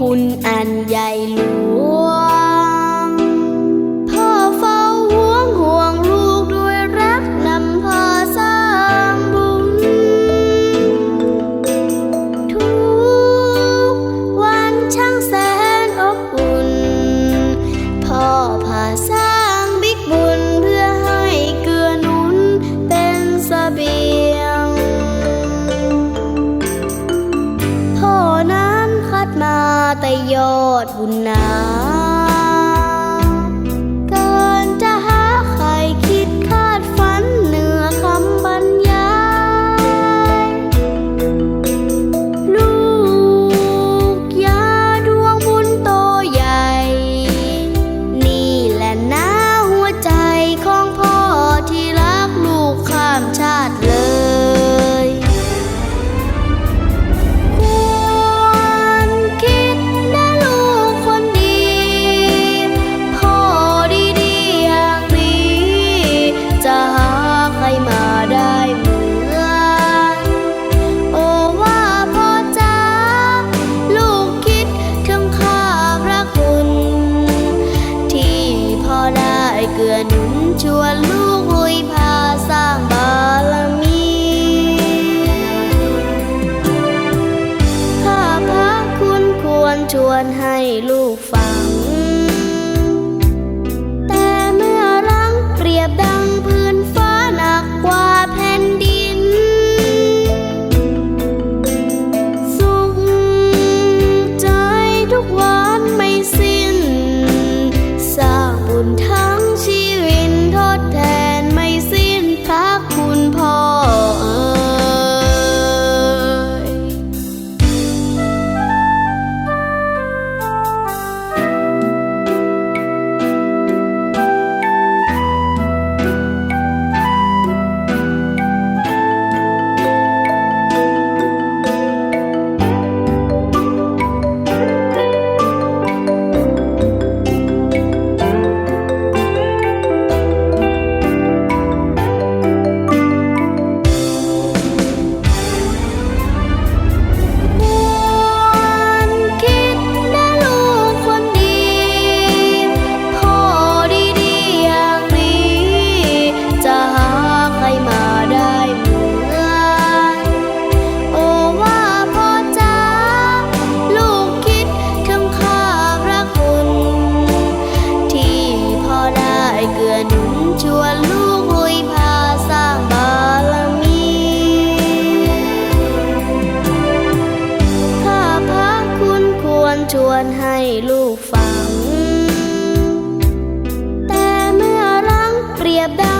คุณ สร้างบิ๊กบุญเพื่อให้เกื้อหนุนเป็นสเสบียงพ่อนั้นคัดมาแต่ยอดบุญนา One, hay ชวนให้ลูกฟัง แต่เมื่อรังเปรียบดัง